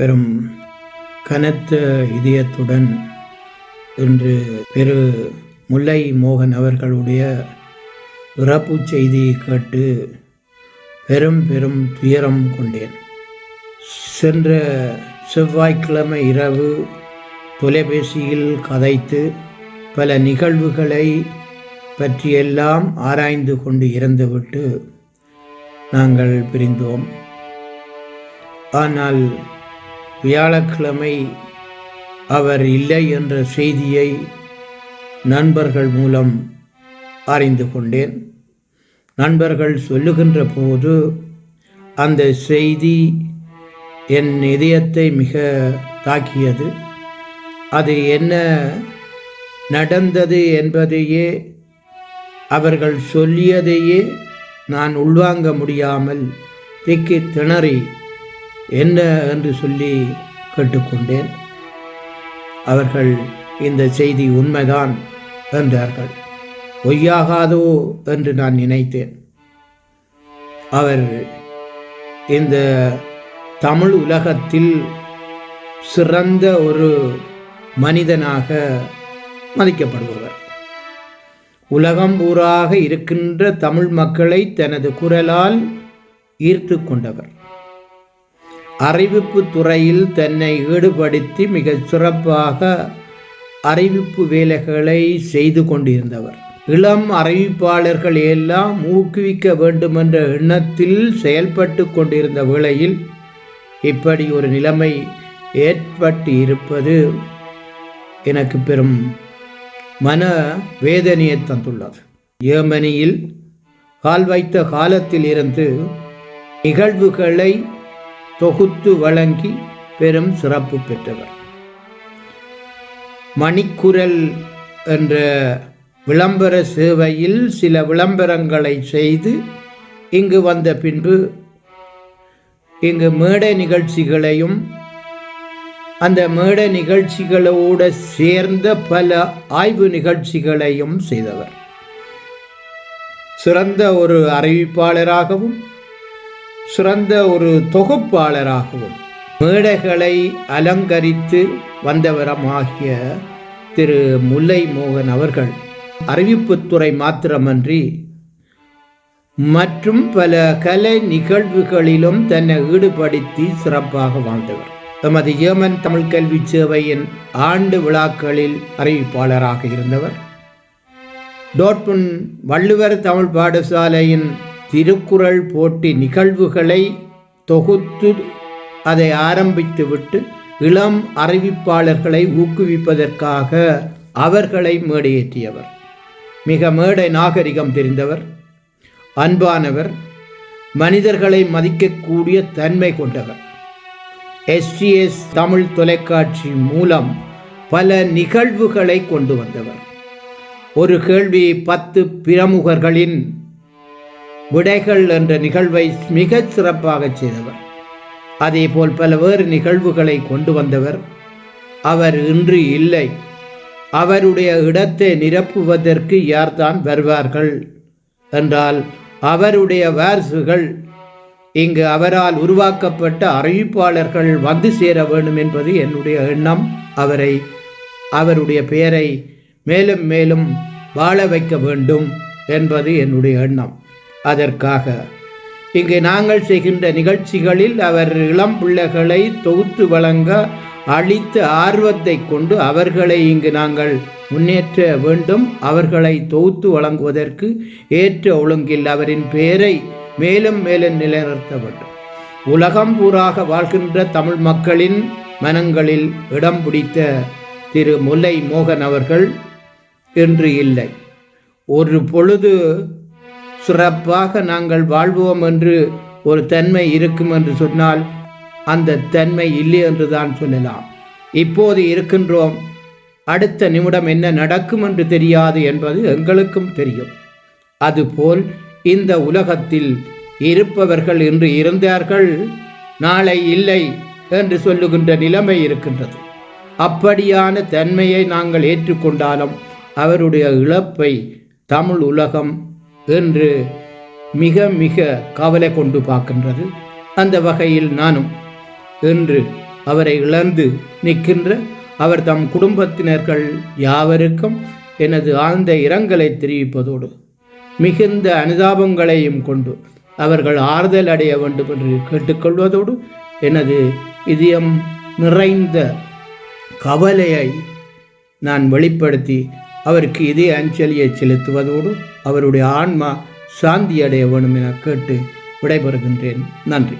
பெரும் கனத்த இதயத்துடன் இன்று பெரு முல்லை மோகன் அவர்களுடைய இறப்பு செய்தியை கேட்டு பெரும் பெரும் துயரம் கொண்டேன். சென்ற செவ்வாய்க்கிழமை இரவு தொலைபேசியில் கதைத்து பல நிகழ்வுகளை பற்றியெல்லாம் ஆராய்ந்து கொண்டு இறந்துவிட்டு நாங்கள் பிரிந்தோம். ஆனால் வியாழக்கிழமை அவர் இல்லை என்ற செய்தியை நண்பர்கள் மூலம் அறிந்து கொண்டேன். நண்பர்கள் சொல்லுகின்ற போது அந்த செய்தி என் இதயத்தை மிக தாக்கியது. அது என்ன நடந்தது என்பதையே அவர்கள் சொல்லியதையே நான் உள்வாங்க முடியாமல் திக்கி திணறி என்ன என்று சொல்லி கேட்டுக்கொண்டேன். அவர்கள் இந்த செய்தி உண்மைதான் என்றார்கள். பொய்யாகாதோ என்று நான் நினைத்தேன். அவர் இந்த தமிழ் உலகத்தில் சிறந்த ஒரு மனிதனாக மதிக்கப்படுபவர். உலகம் ஊராக இருக்கின்ற தமிழ் மக்களை தனது குரலால் ஈர்த்து கொண்டவர். அறிவிப்பு துறையில் தன்னை ஈடுபடுத்தி மிக சிறப்பாக அறிவிப்பு வேலைகளை செய்து கொண்டிருந்தவர். இளம் அறிவிப்பாளர்கள் எல்லாம் ஊக்குவிக்க வேண்டுமென்ற எண்ணத்தில் செயல்பட்டு கொண்டிருந்த வேளையில் இப்படி ஒரு நிலைமை ஏற்பட்டு இருப்பது எனக்கு பெரும் மன வேதனையை தந்துள்ளது. ஏமனியில் கால் வைத்த காலத்தில் இருந்து நிகழ்வுகளை தொகுத்து வழங்கி பெரும் சிறப்பு பெற்றவர். மணிக்குரல் என்ற விளம்பர சேவையில் சில விளம்பரங்களை செய்து இங்கு வந்த பின்பு இங்கு மேடை நிகழ்ச்சிகளையும் அந்த மேடை நிகழ்ச்சிகளோடு சேர்ந்த பல ஆய்வு நிகழ்ச்சிகளையும் செய்தவர். சிறந்த ஒரு அறிவிப்பாளராகவும் சிறந்த ஒரு தொகுப்பாளராகவும் மேடைகளை அலங்கரித்து வந்தவரமாகிய திரு முல்லை மோகன் அவர்கள் அறிவிப்புத்துறை மாத்திரமன்றி மற்றும் பல கலை நிகழ்வுகளிலும் தன்னை ஈடுபடுத்தி சிறப்பாக வாழ்ந்தவர். தமது ஏமன் தமிழ் கல்வி சேவையின் ஆண்டு விழாக்களில் அறிவிப்பாளராக இருந்தவர். டோட்முன் வள்ளுவர் தமிழ் பாடசாலையின் திருக்குறள் போட்டி நிகழ்வுகளை தொகுத்து அதை ஆரம்பித்துவிட்டு இளம் அறிவிப்பாளர்களை ஊக்குவிப்பதற்காக அவர்களை மேடையேற்றியவர். மிக மேடை நாகரிகம் தெரிந்தவர் அன்பானவர் மனிதர்களை மதிக்கக்கூடிய தன்மை கொண்டவர். எஸ்டிஎஸ் தமிழ் தொலைக்காட்சி மூலம் பல நிகழ்வுகளை கொண்டு வந்தவர். ஒரு கேள்வி பத்து பிரமுகர்களின் விடைகள் என்ற நிகழ்வை மிகச் சிறப்பாக செய்தவர். அதேபோல் பல வேறு நிகழ்வுகளை கொண்டு வந்தவர். அவர் இன்று இல்லை. அவருடைய இடத்தை நிரப்புவதற்கு யார்தான் வருவார்கள்? என்றால் அவருடைய வாரிசுகள் இங்கு அவரால் உருவாக்கப்பட்ட அறிவிப்பாளர்கள் வந்து சேர வேண்டும் என்பது என்னுடைய எண்ணம். அவரை அவருடைய பெயரை மேலும் மேலும் வாழ வைக்க வேண்டும் என்பது என்னுடைய எண்ணம். அதற்காக. இங்கு நாங்கள் செய்கின்ற நிகழ்ச்சிகளில் அவர் இளம் பிள்ளைகளை தொகுத்து வழங்க அளித்த ஆர்வத்தை கொண்டு அவர்களை இங்கு நாங்கள் முன்னேற்ற வேண்டும். அவர்களை தொகுத்து வழங்குவதற்கு ஏற்ற ஒழுங்கில் அவரின் பெயரை மேலும் மேலும் நிலைநிறுத்த வேண்டும். உலகம் பூராக வாழ்கின்ற தமிழ் மக்களின் மனங்களில் இடம் பிடித்த திரு முல்லை மோகன் அவர்கள் என்று இல்லை. ஒரு பொழுது சிறப்பாக நாங்கள் வாழ்வோம் என்று ஒரு தன்மை இருக்கும் என்று சொன்னால் அந்த தன்மை இல்லை என்று தான் சொல்லலாம். இப்போது இருக்கின்றோம். அடுத்த நிமிடம் என்ன நடக்கும் என்று தெரியாது என்பது எங்களுக்கும் தெரியும். அதுபோல் இந்த உலகத்தில் இருப்பவர்கள் இன்று இருந்தார்கள் நாளை இல்லை என்று சொல்லுகின்ற நிலைமை இருக்கின்றது. அப்படியான தன்மையை நாங்கள் ஏற்றுக்கொண்டாலும் அவருடைய இழப்பை தமிழ் உலகம் என்று மிக மிக கவலை கொண்டு பார்க்கின்றது. அந்த வகையில் நானும் என்று அவரை இழந்து நிற்கின்ற அவர் தம் குடும்பத்தினர்கள் யாவருக்கும் எனது ஆழ்ந்த இரங்கலை தெரிவிப்பதோடு மிகுந்த அனுதாபங்களையும் கொண்டு அவர்கள் ஆறுதல் அடைய வேண்டும் என்று கேட்டுக்கொள்வதோடு எனது இதயம் நிறைந்த கவலையை நான் வெளிப்படுத்தி அவருக்கு இதே அஞ்சலியை செலுத்துவதோடு அவருடைய ஆன்மா சாந்தியடைய வேணும் வேண்டும் என கேட்டு விடைபெறுகின்றேன். நன்றி.